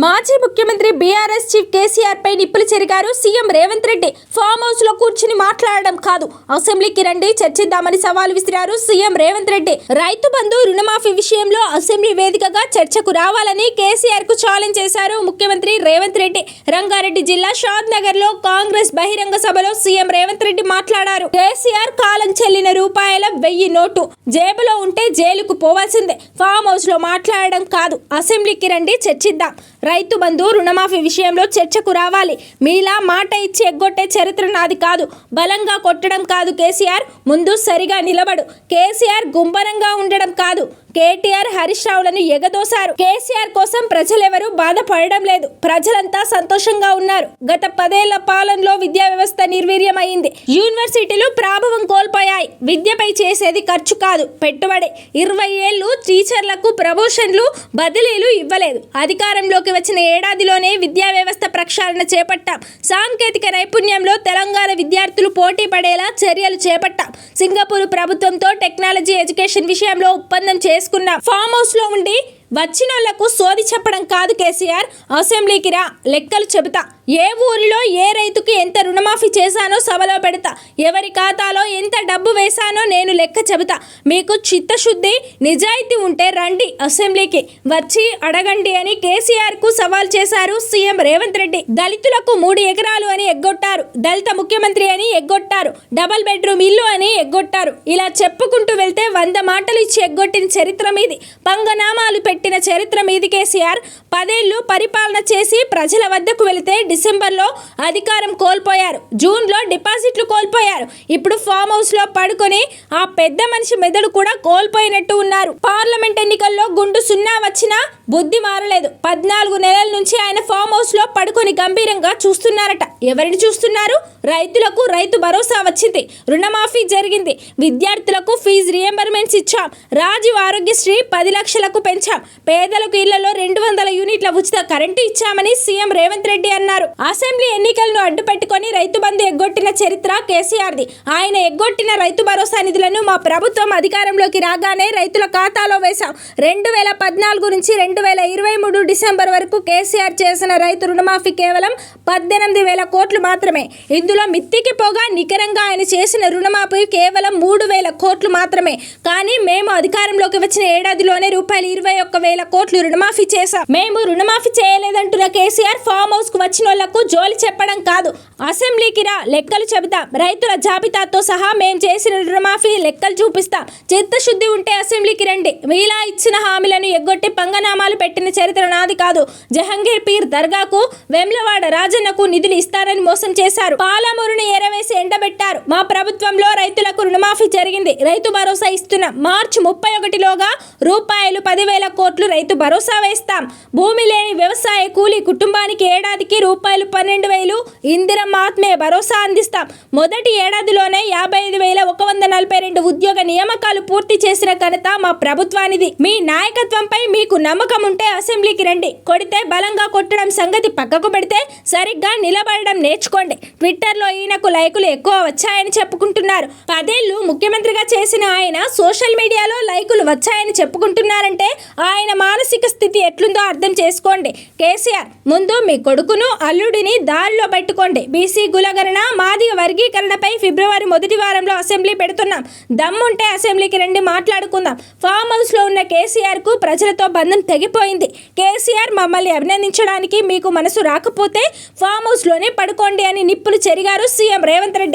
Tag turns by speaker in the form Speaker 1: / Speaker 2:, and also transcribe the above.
Speaker 1: మాజీ ముఖ్యమంత్రి BRS chief KCR పై నిప్పులు చెరిగారు సీఎం రేవంత్ రెడ్డి. ఫామ్ హౌస్లో కూర్చుని మాట్లాడడం కాదు. అసెంబ్లీకి రండి చర్చిద్దామని సవాల్ విసిరారు సీఎం రేవంత్ రెడ్డి. రైతు బంధు రుణమాఫీ విషయంలో అసెంబ్లీ వేదికగా చర్చకు రావాలని కేసీఆర్కు ఛాలెంజ్ చేశారు ముఖ్యమంత్రి రేవంత్ రెడ్డి. రంగారెడ్డి జిల్లా షాద్ నగర్లో కాంగ్రెస్ బహిరంగ సభలో సీఎం రేవంత్ రెడ్డి మాట్లాడారు. కేసీఆర్ కాలం చెల్లిన రూపాయల వెయ్యి నోటు జేబులో ఉంటే జైలుకు పోవాల్సిందే. ఫామ్ హౌస్లో మాట్లాడడం కాదు. అసెంబ్లీకి రండి చర్చిద్దాం. రైతు బంధు రుణమాఫీ విషయంలో చర్చకు రావాలి. మీలా మాట ఇచ్చి ఎగ్గొట్టే చరిత్ర నాది కాదు. బలంగా కొట్టడం కాదు కేసీఆర్. ముందు సరిగా నిలబడు. కేసీఆర్ గుంబరంగా ఉండడం కాదు. కేటీఆర్ హరీష్ రావులను ఎగదోశారు. కేసీఆర్ కోసం ప్రజలెవరూ బాధపడడం లేదు. ప్రజలంతా సంతోషంగా ఉన్నారు. గత పదేళ్ళ పాలనలో విద్యా వ్యవస్థ నిర్వీర్యమైంది. యూనివర్సిటీలు ప్రాభవం కోల్పోయాయి. విద్యపై చేసేది ఖర్చు కాదు పెట్టుబడి. ఇరవై ఏళ్ళు టీచర్లకు ప్రమోషన్లు బదిలీలు ఇవ్వలేదు. అధికారంలోకి వచ్చిన ఏడాదిలోనే విద్యా వ్యవస్థ ప్రక్షాళన చేపట్టాం. సాంకేతిక నైపుణ్యంలో తెలంగాణ విద్యార్థులు పోటీ పడేలా చర్యలు చేపట్టాం. సింగపూర్ ప్రభుత్వంతో టెక్నాలజీ ఎడ్యుకేషన్ విషయంలో ఒప్పందం చేసుకున్నాం. ఫామ్ హౌస్లో ఉండి వచ్చినోళ్ళకు సోది చెప్పడం కాదు కేసీఆర్. అసెంబ్లీకి రా లెక్కలు చెబుతా. ఏ ఊరిలో ఏ రైతుకి ఎంత రుణమాఫీ చేశానో సభలో పెడతా. ఎవరి ఖాతాలో ఎంత డబ్బు వేశానో నేను లెక్క చెబుతా. మీకు చిత్తశుద్ధి నిజాయితీ ఉంటే రండి అసెంబ్లీకి. వచ్చి అడగండి అని కేసీఆర్కు సవాల్ చేశారు సీఎం రేవంత్ రెడ్డి. దళితులకు మూడు ఎకరాలు అని ఎగ్గొట్టారు. దళిత ముఖ్యమంత్రి అని ఎగ్గొట్టారు. డబల్ బెడ్రూమ్ ఇల్లు అని ఎగ్గొట్టారు. ఇలా చెప్పుకుంటూ వెళ్తే వంద మాటలు ఇచ్చి ఎగ్గొట్టిన చరిత్ర మీది. పంగనామాలు పెట్టి పెట్టిన చరిత్ర మీది కేసీఆర్. పదేళ్ళు పరిపాలన చేసి ప్రజల వద్దకు వెళితే డిసెంబర్లో అధికారం కోల్పోయారు. జూన్లో డిపాజిట్లు కోల్పోయారు. ఇప్పుడు ఫామ్ హౌస్లో పడుకొని ఆ పెద్ద మనిషి మెదడు కూడా కోల్పోయినట్టు ఉన్నారు. పార్లమెంట్ ఎన్నికల్లో గుండు సున్నా వచ్చినా బుద్ధి మారలేదు. పద్నాలుగు నెలల నుంచి ఆయన ఫామ్ హౌస్లో పడుకొని గంభీరంగా చూస్తున్నారట. ఎవరిని చూస్తున్నారు? రైతులకు రైతు భరోసా వచ్చింది. రుణమాఫీ జరిగింది. విద్యార్థులకు ఫీజు రియంబర్మెంట్స్ ఇచ్చాం. రాజీవ్ ఆరోగ్యశ్రీ పది లక్షలకు పెంచాం. పేదలకు ఇళ్ళలో రెండు వందల యూనిట్ల ఉచిత కరెంటు ఇచ్చామని సీఎం రేవంత్ రెడ్డి అన్నారు. అసెంబ్లీ ఎన్నికలను అడ్డుపెట్టుకొని రైతు బంధు ఎగ్గొట్టిన చరిత్ర కేసీఆర్ది. ఆయన ఎగ్గొట్టిన రైతు భరోసా నిధులను మా ప్రభుత్వం అధికారంలోకి రాగానే రైతుల ఖాతాలో వేశాం. రెండు వేల పద్నాలుగు నుంచి రెండు వేల ఇరవై మూడు డిసెంబర్ వరకు కేసీఆర్ చేసిన రైతు రుణమాఫీ కేవలం పద్దెనిమిది వేల కోట్లు మాత్రమే. ఇందులో మిత్తికి పోగా నికరంగా ఆయన చేసిన రుణమాఫీ కేవలం మూడు వేల కోట్లు మాత్రమే. కానీ మేము అధికారంలోకి వచ్చిన ఏడాదిలోనే రూపాయలు ఇరవై ఒక్క వేల కోట్లు రుణమాఫీ చేశాం. మేము రుణమాఫీ చేయలేదంటున్న కేసీఆర్ ఫామ్ హౌస్కు వచ్చిన వాళ్ళకు జోలి చెప్పడం కాదు. అసెంబ్లీకి రా లెక్కలు చెబుతాం. రైతుల జాబితాతో సహా మేము చేసిన రుణమాఫీ లెక్కలు చూపిస్తాం. చిత్తశుద్ధి ఉంటే అసెంబ్లీకి రండి. మీలా ఇచ్చిన హామీలను ఎగ్గొట్టి పంగనామాలు పెట్టిన చరిత్ర నాది కాదు. జహంగీర్ పీర్ దర్గాకు వెమ్లవాడ రాజన్నకు నిధులు చేశారని మోసం చేశారు. పాలమూరుని వేసి ఎండబెట్టారు. మా ప్రభుత్వంలో రైతులకు రుణమాఫీ జరిగింది. రైతు భరోసా ఇస్తున్నాం మార్చి ముప్పై ఒకటిలోగా రూపాయలు పదివేల కోట్లు రైతు భరోసా వేస్తాం. భూమి లేని వ్యవసాయ కూలీ కుటుంబానికి ఏడాదికి రూపాయలు పన్నెండు వేలు ఇందిరమ్మ ఆత్మీయ భరోసా అందిస్తాం. మొదటి ఏడాదిలోనే యాభై ఐదు వేల ఒక వంద నలభై రెండు ఉద్యోగ నియామకాలు పూర్తి చేసిన ఘనత మా ప్రభుత్వానిది. మీ నాయకత్వంపై మీకు నమ్మకం ఉంటే అసెంబ్లీకి రండి. కొడితే బలంగా కొట్టడం సంగతి పక్కకు పెడితే సరిగ్గా నిలబడడం నేర్చుకోండి. ట్విట్టర్లో ఈయనకు లైకులు ఎక్కువ వచ్చాయని చెప్పుకుంటున్నారు. పదేళ్ళు ముఖ్యమంత్రిగా చేసిన ఆయన సోషల్ మీడియాలో లైకులు వచ్చాయని చెప్పుకుంటున్నారంటే ఆయన మానసిక స్థితి ఎట్లుందో అర్థం చేసుకోండి. కేసీఆర్ ముందు మీ కొడుకును అల్లుడిని దారిలో పెట్టుకోండి. బీసీ కులగణన మాదిగ వర్గీకరణపై ఫిబ్రవరి మొదటి వారంలో అసెంబ్లీ పెడుతున్నాం. దమ్ముంటే అసెంబ్లీకి రండి మాట్లాడుకుందాం. ఫామ్ హౌస్లో ఉన్న కేసీఆర్కు ప్రజలతో బంధం తెగిపోయింది. కేసీఆర్ మమ్మల్ని అభినందించడానికి మీకు మనసు రాకపోతే ఫామ్ హౌస్లోనే పడుకోండి అని నిప్పులు చెరిగారు సీఎం రేవంత్ రెడ్డి